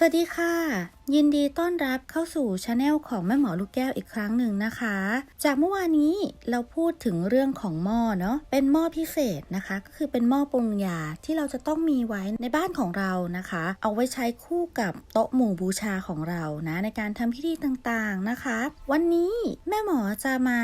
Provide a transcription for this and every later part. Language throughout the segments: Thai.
สวัสดีค่ะ ยินดีต้อนรับเข้าสู่ช anel ของแม่หมอลูกแก้วอีกครั้งหนึ่งนะคะ จากเมื่อวานนี้เราพูดถึงเรื่องของหม้อเนาะเป็นหม้อพิเศษนะคะ ก็คือเป็นหม้อปรุงยาที่เราจะต้องมีไว้ในบ้านของเรานะคะ เอาไว้ใช้คู่กับโต๊ะหมู่บูชาของเรานะ ในการทำพิธีต่างๆนะคะ วันนี้แม่หมอจะมา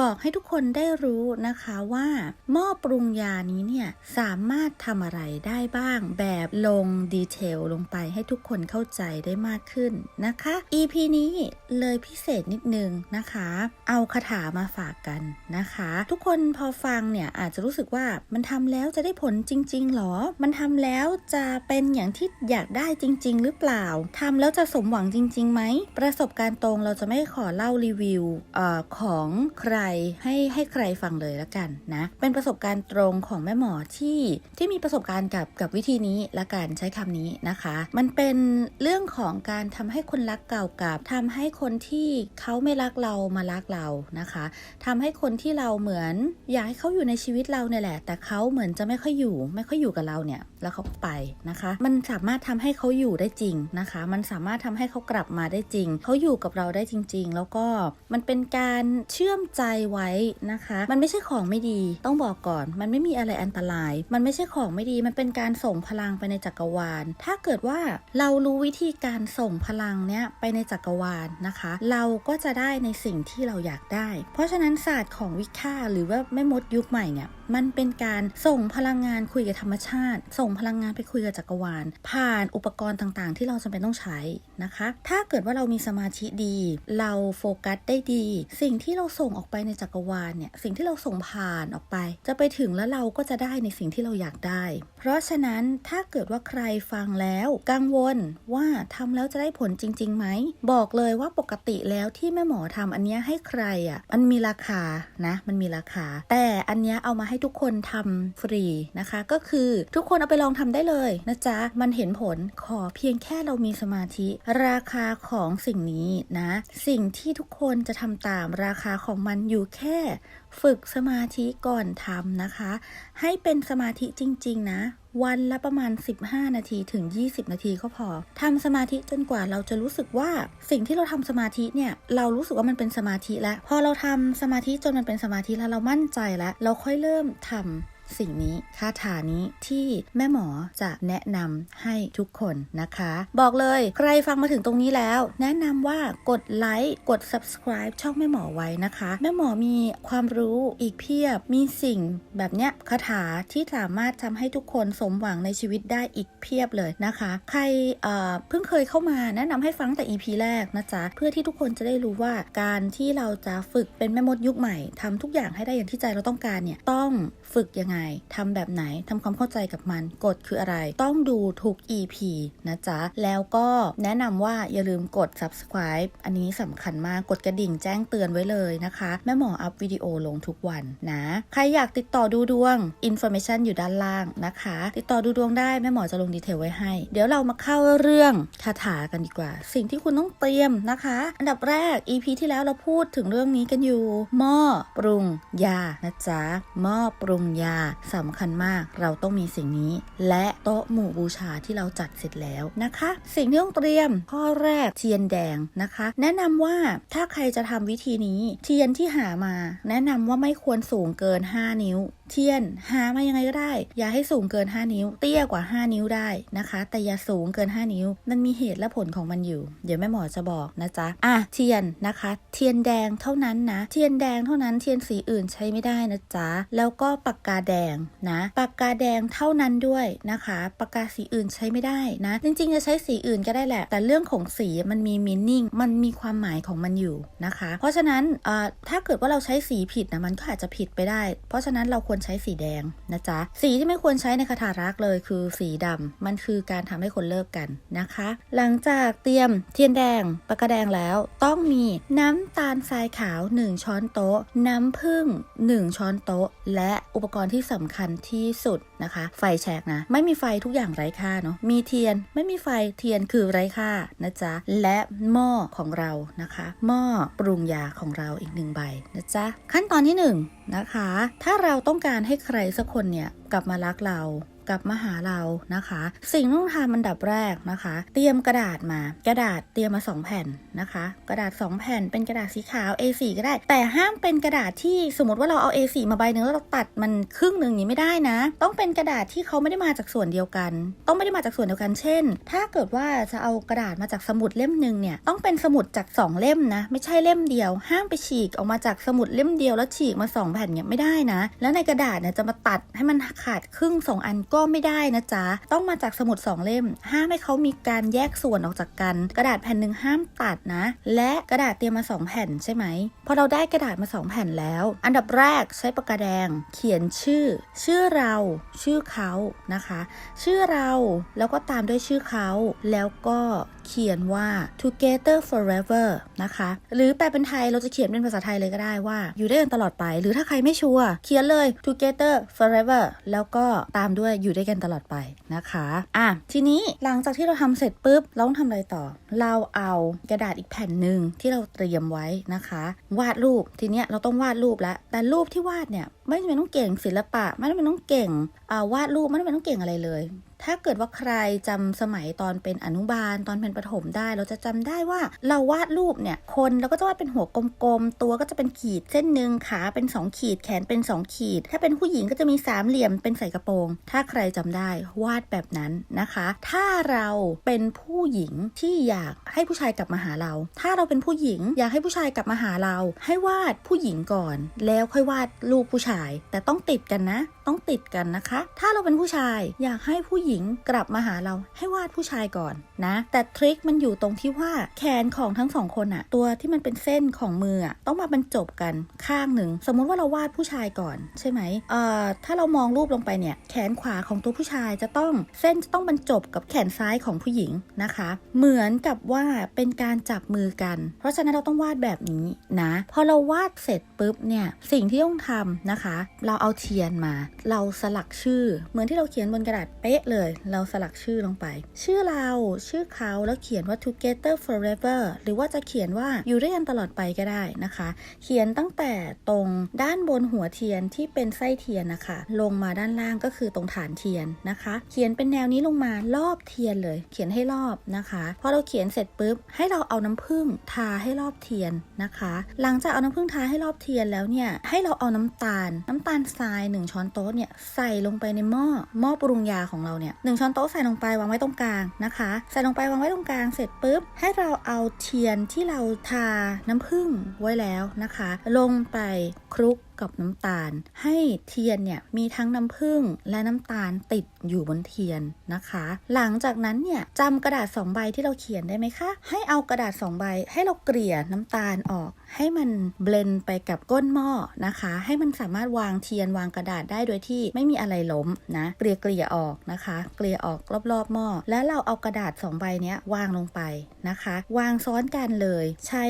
บอกให้ทุกคนได้รู้นะคะว่าหม้อปรุงยานี้เนี่ยสามารถทำอะไรได้บ้างแบบลงดีเทลลงไปให้ทุกคนเข้าใจได้มากขึ้นนะคะ EP นี้เลยพิเศษนิดนึงนะคะ เอาคาถามาฝากกันนะคะ ทุกคนพอฟังเนี่ยอาจจะรู้สึกว่ามันทำแล้วจะได้ผลจริง ๆหรอ มันทำแล้วจะเป็นอย่างที่อยากได้จริง ๆ หรือเปล่าทำแล้วจะสมหวังจริงๆไหมประสบการณ์ตรงเราจะไม่ขอเล่ารีวิวออของใครให้ให้ใครฟังเลยละกันนะเป็นประสบการณ์ตรงของแม่หมอที่ที่มีประสบการณ์กับกับวิธีนี้ละกันใช้คำนี้นะคะ มันเป็นเรื่องของการทำให้คนรักเก่ากับทำให้คนที่เขาไม่รักเรามารักเรานะคะทำให้คนที่เราเหมือนอยากให้เขาอยู่ในชีวิตเราเนี่ยแหละ แต่เขาเหมือนจะไม่ค่อยอยู่ ไม่ค่อยอยู่กับเราเนี่ย แล้วเขาก็ไปนะคะ มันสามารถทำให้เขาอยู่ได้จริงนะคะ มันสามารถทำให้เขากลับมาได้จริง เขาอยู่กับเราได้จริง ๆ แล้วก็มันเป็นการเชื่อมใจไว้นะคะ มันไม่ใช่ของไม่ดี ต้องบอกก่อน มันไม่มีอะไรอันตราย มันไม่ใช่ของไม่ดี มันเป็นการส่งพลังไปในจักรวาล ถ้าเกิดว่าเรารู้วิธีการส่งพลังเนี้ยไปในจักรวาลนะคะ เราก็จะได้ในสิ่งที่เราอยากได้ เพราะฉะนั้นศาสตร์ของวิค่าหรือว่าแม่มดยุคใหม่เนี่ยมันเป็นการส่งพลังงานคุยกับธรรมชาติ ส่งพลังงานไปคุยกับจักรวาล ผ่านอุปกรณ์ต่างๆ ที่เราจำเป็นต้องใช้นะคะ ถ้าเกิดว่าเรามีสมาธิดี เราโฟกัสได้ดี สิ่งที่เราส่งออกไปในจักรวาลเนี่ยสิ่งที่เราส่งผ่านออกไป จะไปถึงแล้วเราก็จะได้ในสิ่งที่เราอยากได้ เพราะฉะนั้นถ้าเกิดว่าใครฟังแล้วกังวลว่าทำแล้วจะได้ผลจริงๆไหม บอกเลยว่าปกติแล้วที่แม่หมอทำอันเนี้ยให้ใครอะ มันมีราคานะ มันมีราคา แต่อันเนี้ยเอามาให้ทุกคนทำฟรีนะคะ ก็คือทุกคนเอาไปลองทำได้เลยนะจ๊ะ มันเห็นผลขอเพียงแค่เรามีสมาธิ ราคาของสิ่งนี้นะ สิ่งที่ทุกคนจะทำตามราคาของมันอยู่แค่ ฝึกสมาธิก่อนทำนะคะ ให้เป็นสมาธิจริง ๆ นะ วันละประมาณ 15 นาทีถึง 20 นาทีก็พอทำสมาธิจนกว่าเราจะรู้สึกว่าสิ่งที่เราทำสมาธิเนี่ย เรารู้สึกว่ามันเป็นสมาธิแล้ว พอเราทำสมาธิจนมันเป็นสมาธิแล้วเรามั่นใจแล้ว เราค่อยเริ่มทำ สิ่งนี้คาถานี้ที่แม่หมอจะแนะนำให้ทุกคนนะคะ บอกเลยใครฟังมาถึงตรงนี้แล้ว แนะนำว่ากดไลค์กด subscribe ช่องแม่หมอไว้นะคะ แม่หมอมีความรู้อีกเพียบมีสิ่งแบบเนี้ยคาถาที่สามารถทำให้ทุกคนสมหวังในชีวิตได้อีกเพียบเลยนะคะ ใครเเพิ่งเคยเข้ามาแนะนำให้ฟังแต่ EP แรกนะจ๊ะเพื่อที่ทุกคนจะได้รู้ว่าการที่เราจะฝึกเป็นแม่มดยุคใหม่ทำทุกอย่างให้ได้อย่างที่ใจเราต้องการเนี่ยต้องฝึกยังไงทำแบบไหนทำความเข้าใจกับมันกฎคืออะไร ต้องดูทุก EP นะจ๊ะ แล้วก็แนะนำว่าอย่าลืมกด subscribe อันนี้สำคัญมากกดกระดิ่งแจ้งเตือนไว้เลยนะคะ แม่หมออัพวิดีโอลงทุกวันนะ ใครอยากติดต่อดูดวง information อยู่ด้านล่างนะคะ ติดต่อดูดวงได้แม่หมอจะลงดีเทลไว้ให้ เดี๋ยวเรามาเข้าเรื่องคาถากันดีกว่า สิ่งที่คุณต้องเตรียมนะคะ อันดับแรก EP ที่แล้วเราพูดถึงเรื่องนี้กันอยู่หม้อปรุงยานะจ๊ะหม้อปรุงยาสำคัญมากเราต้องมีสิ่งนี้ และโต๊ะหมู่บูชาที่เราจัดเสร็จแล้วนะคะ สิ่งที่ต้องเตรียมข้อแรกเทียนแดงนะคะ แนะนำว่าถ้าใครจะทำวิธีนี้ เทียนที่หามา แนะนำว่าไม่ควรสูงเกิน 5 นิ้ว เทียนหามายังไงก็ได้ อย่าให้สูงเกิน 5 นิ้ว เตี้ยกว่า 5 นิ้วได้นะคะ แต่อย่าสูงเกิน 5 นิ้ว มันมีเหตุและผลของมันอยู่ เดี๋ยวแม่หมอจะบอกนะจ๊ะอะเทียนนะคะ เทียนแดงเท่านั้นนะ เทียนแดงเท่านั้นเทียนสีอื่นใช้ไม่ได้นะจ๊ะแล้วก็ปากกาแดงนะปากกาแดงเท่านั้นด้วยนะคะปากกาสีอื่นใช้ไม่ได้นะ จริงๆจะใช้สีอื่นก็ได้แหละ แต่เรื่องของสีมันมีมินนิ่งมันมีความหมายของมันอยู่นะคะ เพราะฉะนั้นเอ่อถ้าเกิดว่าเราใช้สีผิดนะมันก็อาจจะผิดไปได้ เพราะฉะนั้นเราควรใช้สีแดงนะจ๊ะ สีที่ไม่ควรใช้ในคาถารักเลยคือสีดำมันคือการทำให้คนเลิกกันนะคะ หลังจากเตรียมเทียนแดงปากกาแดงแล้ว ต้องมีน้ำตาลทรายขาว 1 ช้อนโต๊ะ น้ำผึ้ง1 ช้อนโต๊ะ และอุปกรณ์ที่สำคัญที่สุดนะคะ ไฟแช็กนะ ไม่มีไฟทุกอย่างไร้ค่าเนาะมีเทียนไม่มีไฟเทียนคือไร้ค่านะจ๊ะและหม้อของเรานะคะ หม้อปรุงยาของเราอีกหนึ่งใบนะจ๊ะขั้นตอนที่หนึ่งนะคะ ถ้าเราต้องการการให้ใครสักคนเนี่ยกลับมารักเรา กลับมาหาเรานะคะ สิ่งที่ต้องทำอันดับแรกนะคะ เตรียมกระดาษมา กระดาษเตรียมมา 2 แผ่นนะคะ กระดาษ 2 แผ่นเป็นกระดาษสีขาว A4 ก็ได้ แต่ห้ามเป็นกระดาษที่สมมติว่าเราเอา A4 มาใบหนึงแล้วเราตัดมันครึ่งหนึ่งอย่างนี้ไม่ได้นะ ต้องเป็นกระดาษที่เขาไม่ได้มาจากส่วนเดียวกัน ต้องไม่ได้มาจากส่วนเดียวกัน เช่น ถ้าเกิดว่าจะเอากระดาษมาจากสมุดเล่มหนึ่งเนี่ย ต้องเป็นสมุดจาก 2 เล่มนะ ไม่ใช่เล่มเดียว ห้ามไปฉีกออกมาจากสมุดเล่มเดียวแล้วฉีกมา 2 แผ่นเนี่ยไม่ได้นะ แล้วในกระดาษเนี่ยจะมาตัดให้มันขาดครึ่ง 2 อันก็ไม่ได้นะจ๊ะ ต้องมาจากสมุด 2 เล่ม ห้ามให้เขามีการแยกส่วนออกจากกัน กระดาษแผ่นหนึ่งห้ามตัดนะ และกระดาษเตรียมมา 2 แผ่นใช่ไหม พอเราได้กระดาษมา 2 แผ่นแล้ว อันดับแรกใช้ปากกาแดง เขียนชื่อ ชื่อเรา ชื่อเขานะคะ ชื่อเราแล้วก็ตามด้วยชื่อเขา แล้วก็เขียนว่า together forever นะคะ หรือแปลเป็นไทยเราจะเขียนเป็นภาษาไทยเลยก็ได้ว่า อยู่ด้วยกันตลอดไป หรือถ้าใครไม่ชัวร์เขียนเลย together forever แล้วก็ตามด้วยอยู่ด้วยกันตลอดไปนะคะ อะ ทีนี้หลังจากที่เราทำเสร็จปุ๊บ เราต้องทำอะไรต่อ เราเอากระดาษอีกแผ่นหนึ่งที่เราเตรียมไว้นะคะ วาดรูป ทีเนี้ยเราต้องวาดรูปแล้ว แต่รูปที่วาดเนี่ยไม่จำเป็นต้องเก่งศิลปะ ไม่จำเป็นต้องเก่งาวาดรูปไม่จำเป็นต้องเก่งอะไรเลย ถ้าเกิดว่าใครจำสมัยตอนเป็นอนุบาลตอนเป็นประถมได้ เราจะจำได้ว่าเราวาดรูปเนี่ยคนเราก็จะวาดเป็นหัวกลมๆ ตัวก็จะเป็นขีดเส้นหนึ่งขาเป็น 2 ขีดแขนเป็น 2 ขีด ถ้าเป็นผู้หญิงก็จะมีสามเหลี่ยมเป็นใส่กระโปรง ถ้าใครจำได้วาดแบบนั้นนะคะ ถ้าเราเป็นผู้หญิงที่อยากให้ผู้ชายกลับมาหาเรา ถ้าเราเป็นผู้หญิงอยากให้ผู้ชายกลับมาหาเรา ให้วาดผู้หญิงก่อน แล้วค่อยวาดรูปผู้ชายาย แต่ต้องติดกันนะต้องติดกันนะคะ ถ้าเราเป็นผู้ชายอยากให้ผู้หญิงกลับมาหาเราให้วาดผู้ชายก่อนนะ แต่ทริคมันอยู่ตรงที่ว่าแขนของทั้งสองคนอะตัวที่มันเป็นเส้นของมืออะต้องมาบรรจบกันข้างหนึ่ง สมมุติว่าเราวาดผู้ชายก่อนใช่ไหมเอ่อถ้าเรามองรูปลงไปเนี่ย แขนขวาของตัวผู้ชายจะต้องเส้นจะต้องบรรจบกับแขนซ้ายของผู้หญิงนะคะ เหมือนกับว่าเป็นการจับมือกัน เพราะฉะนั้นเราต้องวาดแบบนี้นะ พอเราวาดเสร็จปุ๊บเนี่ยสิ่งที่ต้องทำนะคะ เราเอาเทียนมาเราสลักชื่อ เหมือนที่เราเขียนบนกระดาษเป๊ะเลย เราสลักชื่อลงไป ชื่อเราชื่อเขาแล้วเขียนว่า together forever หรือว่าจะเขียนว่าอยู่ด้วยกันตลอดไปก็ได้นะคะ เขียนตั้งแต่ตรงด้านบนหัวเทียนที่เป็นไส้เทียนนะคะ ลงมาด้านล่างก็คือตรงฐานเทียนนะคะ เขียนเป็นแนวนี้ลงมารอบเทียนเลย เขียนให้รอบนะคะพอเราเขียนเสร็จปุ๊บให้เราเอาน้ำผึ้งทาให้รอบเทียนนะคะ หลังจากเอาน้ำผึ้งทาให้รอบเทียนแล้วเนี่ยให้เราเอาน้ำตาล น้ำตาลทรายหนึ่งช้อนโต๊ะเนี่ยใส่ลงไปในหม้อหม้อปรุงยาของเราเนี่ยหนึ่งช้อนโต๊ะใส่ลงไปวางไว้ตรงกลางนะคะ ใส่ลงไปวางไว้ตรงกลางเสร็จปุ๊บ ให้เราเอาเทียนที่เราทาน้ำผึ้งไว้แล้วนะคะ ลงไปคลุก กับน้ำตาล ให้เทียนเนี่ยมีทั้งน้ำผึ้งและน้ำตาลติดอยู่บนเทียนนะคะ หลังจากนั้นเนี่ยจำกระดาษสองใบที่เราเขียนได้ไหมคะ ให้เอากระดาษสองใบ ให้เราเกลี่ยน้ำตาลออก ให้มันเบลนไปกับก้นหม้อนะคะ ให้มันสามารถวางเทียนวางกระดาษได้โดยที่ไม่มีอะไรล้มนะเกลี่ยเกลี่ยออกนะคะ เกลี่ยออกรอบๆหม้อแล้วเราเอากระดาษสองใบเนี้ยวางลงไปนะคะ วางซ้อนกันเลย ใช้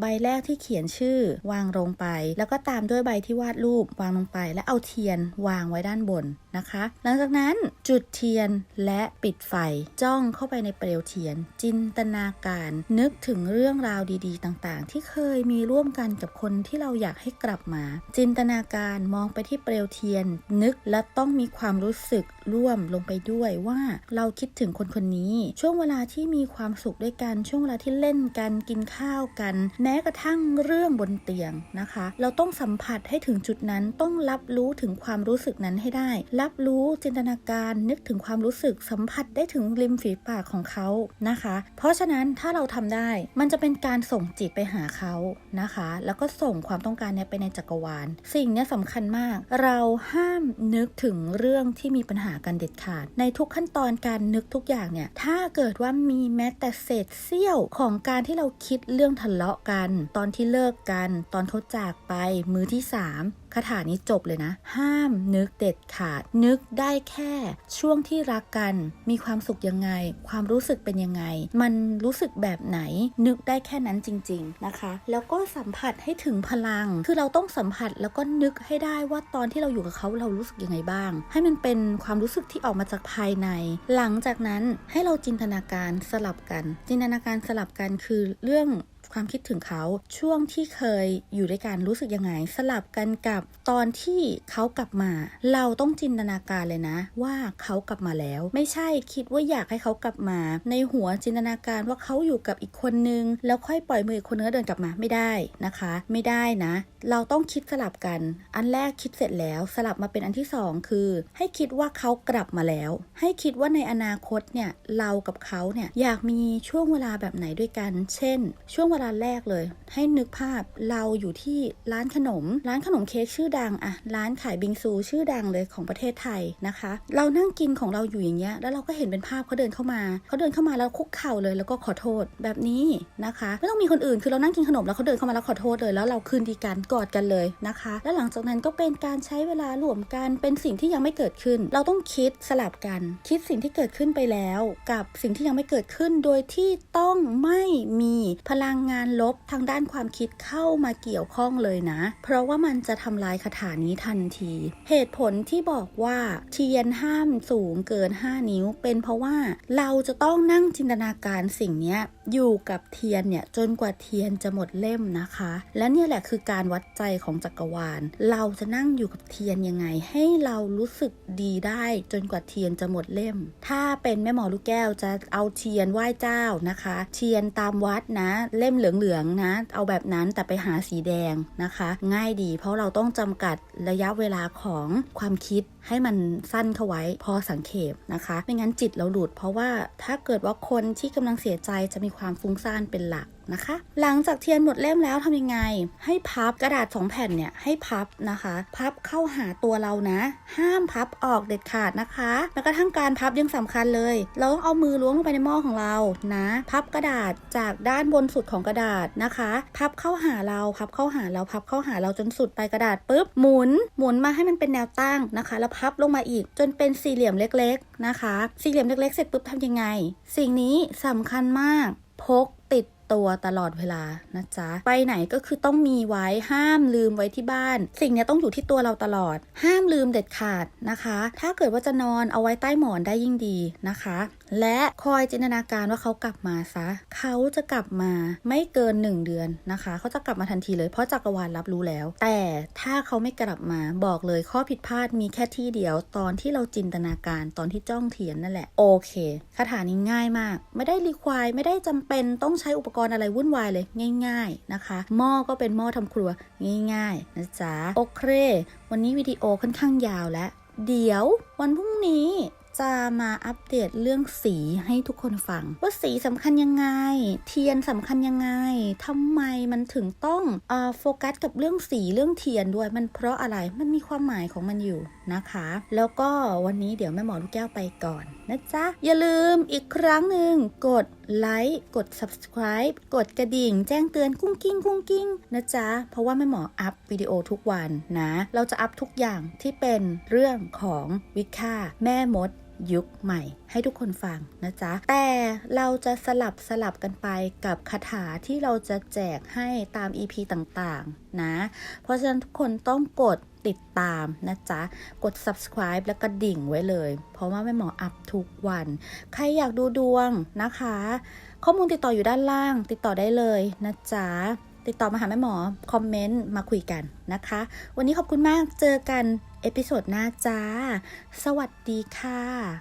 ใบแรกที่เขียนชื่อวางลงไป แล้วก็ตามด้วยใบที่วาดรูปวางลงไป และเอาเทียนวางไว้ด้านบน นะคะ หลังจากนั้นจุดเทียนและปิดไฟจ้องเข้าไปในเปลวเทียน จินตนาการนึกถึงเรื่องราวดีๆ ต่างๆ ที่เคยมีร่วมกันกับคนที่เราอยากให้กลับมา จินตนาการมองไปที่เปลวเทียน นึกและต้องมีความรู้สึกร่วมลงไปด้วยว่าเราคิดถึงคนคนนี้ ช่วงเวลาที่มีความสุขด้วยกันช่วงเวลาที่เล่นกันกินข้าวกัน แม้กระทั่งเรื่องบนเตียงนะคะ เราต้องสัมผัสให้ถึงจุดนั้นต้องรับรู้ถึงความรู้สึกนั้นให้ได้รับรู้จินตนาการนึกถึงความรู้สึกสัมผัสได้ถึงริมฝีปากของเขานะคะ เพราะฉะนั้นถ้าเราทำได้มันจะเป็นการส่งจิตไปหาเขานะคะ แล้วก็ส่งความต้องการเนี้ยไปในจักรวาล สิ่งเนี้ยสำคัญมาก เราห้ามนึกถึงเรื่องที่มีปัญหากันเด็ดขาด ในทุกขั้นตอนการนึกทุกอย่างเนี่ย ถ้าเกิดว่ามีแม้แต่เศษเสี้ยวของการที่เราคิดเรื่องทะเลาะกัน ตอนที่เลิกกัน ตอนเขาจากไปมือที่สาม คาถานี้จบเลยนะ ห้ามนึกเด็ดขาด นึกได้แค่ช่วงที่รักกัน มีความสุขยังไง ความรู้สึกเป็นยังไง มันรู้สึกแบบไหน นึกได้แค่นั้นจริง ๆนะคะ แล้วก็สัมผัสให้ถึงพลัง คือเราต้องสัมผัสแล้วก็นึกให้ได้ว่าตอนที่เราอยู่กับเขาเรารู้สึกยังไงบ้าง ให้มันเป็นความรู้สึกที่ออกมาจากภายใน หลังจากนั้นให้เราจินตนาการสลับกัน จินตนาการสลับกันคือเรื่อง ความคิดถึงเขาช่วงที่เคยอยู่ด้วยกันรู้สึกยังไง สลับกันกับตอนที่เขากลับมา เราต้องจินตนาการเลยนะ ว่าเขากลับมาแล้ว ไม่ใช่คิดว่าอยากให้เขากลับมา ในหัวจินตนาการว่าเขาอยู่กับอีกคนนึง แล้วค่อยปล่อยมืออีกคนนึงเดินกลับมาไม่ได้นะคะ ไม่ได้นะ เราต้องคิดสลับกัน อันแรกคิดเสร็จแล้วสลับมาเป็นอันที่สองคือ ให้คิดว่าเขากลับมาแล้ว ให้คิดว่าในอนาคตเนี่ยเรากับเขาเนี่ยอยากมีช่วงเวลาแบบไหนด้วยกัน เช่น ช่วงเวลาแรกเลย ให้นึกภาพเราอยู่ที่ร้านขนม ร้านขนมเค้กชื่อดังอะร้านขายบิงซูชื่อดังเลยของประเทศไทยนะคะ เรานั่งกินของเราอยู่อย่างเงี้ยแล้วเราก็เห็นเป็นภาพเขาเดินเข้ามาเขาเดินเข้ามาแล้วคุกเข่าเลย แล้วก็ขอโทษแบบนี้นะคะ ไม่ต้องมีคนอื่นคือเรานั่งกินขนมแล้วเขาเดินเข้ามาแล้วขอโทษเลย แล้วเราคืนดีกันกอดกันเลยนะคะ แล้วหลังจากนั้นก็เป็นการใช้เวลารวมกันเป็นสิ่งที่ยังไม่เกิดขึ้น เราต้องคิดสลับกัน คิดสิ่งที่เกิดขึ้นไปแล้ว กับสิ่งที่ยังไม่เกิดขึ้นโดยที่ต้องไม่มีพลังงงานลบทางด้านความคิดเข้ามาเกี่ยวข้องเลยนะ เพราะว่ามันจะทำลายคาถานี้ทันที เหตุผลที่บอกว่าเทียนห้ามสูงเกิน 5 นิ้ว เป็นเพราะว่าเราจะต้องนั่งจินตนาการสิ่งนี้อยู่กับเทียนเนี่ยจนกว่าเทียนจะหมดเล่มนะคะ และเนี่ยแหละคือการวัดใจของจักรวาล เราจะนั่งอยู่กับเทียนยังไง ให้เรารู้สึกดีได้จนกว่าเทียนจะหมดเล่ม ถ้าเป็นแม่หมอลูกแก้วจะเอาเทียนไหว้เจ้านะคะ เทียนตามวัดนะเล่มเหลืองๆนะ เอาแบบนั้นแต่ไปหาสีแดงนะคะ ง่ายดี เพราะเราต้องจำกัดระยะเวลาของความคิดให้มันสั้นเข้าไว้พอสังเขปนะคะ ไม่งั้นจิตเราหลุด เพราะว่าถ้าเกิดว่าคนที่กำลังเสียใจจะมีความฟุ้งซ่านเป็นหลัก นะคะ หลังจากเทียนหมดเล่มแล้วทำยังไง ให้พับกระดาษสองแผ่นเนี่ยให้พับนะคะ พับเข้าหาตัวเรานะ ห้ามพับออกเด็ดขาดนะคะแม้กระทั่งการพับยังสำคัญเลย เราต้องเอามือล้วงลงไปในหม้อของเรานะ พับกระดาษจากด้านบนสุดของกระดาษนะคะ พับเข้าหาเราพับเข้าหาเราพับเข้าหาเราจนสุดไปลายกระดาษปุ๊บหมุนหมุนมาให้มันเป็นแนวตั้งนะคะ แล้วพับลงมาอีกจนเป็นสี่เหลี่ยมเล็กๆนะคะ สี่เหลี่ยมเล็กๆเสร็จปุ๊บทำยังไง สิ่งนี้สำคัญมากพกติด ตัวตลอดเวลานะจ๊ะ ไปไหนก็คือต้องมีไว้ห้ามลืมไว้ที่บ้าน สิ่งนี้ต้องอยู่ที่ตัวเราตลอด ห้ามลืมเด็ดขาดนะคะ ถ้าเกิดว่าจะนอนเอาไว้ใต้หมอนได้ยิ่งดีนะคะ และคอยจินตนาการว่าเขากลับมาซะเขาจะกลับมาไม่เกิน 1 เดือนนะคะ เขาจะกลับมาทันทีเลยเพราะจักรวาลรับรู้แล้ว แต่ถ้าเขาไม่กลับมาบอกเลยข้อผิดพลาดมีแค่ที่เดียว ตอนที่เราจินตนาการตอนที่จ้องเทียนนั่นแหละโอเคคาถานี้ง่ายมาก ไม่ได้รีควายไม่ได้จำเป็นต้องใช้อุปกรณ์อะไรวุ่นวายเลยง่าย ๆนะคะ หม้อก็เป็นหม้อทำครัวง่ายๆนะจ๊ะโอเค วันนี้วิดีโอค่อนข้างยาวแล้วเดี๋ยววันพรุ่งนี้ จะมาอัปเดตเรื่องสีให้ทุกคนฟัง ว่าสีสำคัญยังไง เทียนสำคัญยังไงทำไมมันถึงต้องเออโฟกัสกับเรื่องสีเรื่องเทียนด้วยมันเพราะอะไรมันมีความหมายของมันอยู่นะคะ แล้วก็วันนี้เดี๋ยวแม่หมอลูกแก้วไปก่อนนะจ๊ะ อย่าลืมอีกครั้งหนึ่งกดไลค์กด subscribe กดกระดิ่ง แจ้งเตือนกุ้งกิ้งกุ้งกิ้งนะจ๊ะ เพราะว่าแม่หมออัพวิดีโอทุกวันนะ เราจะอัพทุกอย่างที่เป็นเรื่องของวิคาแม่มด ยุคใหม่ ให้ทุกคนฟังนะจ๊ะ แต่เราจะสลับสลับกันไปกับคาถาที่เราจะแจกให้ตาม EP ต่างๆ นะ เพราะฉะนั้นทุกคนต้องกดติดตามนะจ๊ะ กด subscribe แล้วก็ดิ่งไว้เลย เพราะว่าแม่หมออัพทุกวัน ใครอยากดูดวงนะคะ ข้อมูลติดต่ออยู่ด้านล่าง ติดต่อได้เลยนะจ๊ะ ติดต่อมาหาแม่หมอ คอมเมนต์มาคุยกันนะคะ วันนี้ขอบคุณมากเจอกัน เอพิโซดหน้าจ้า สวัสดีค่ะ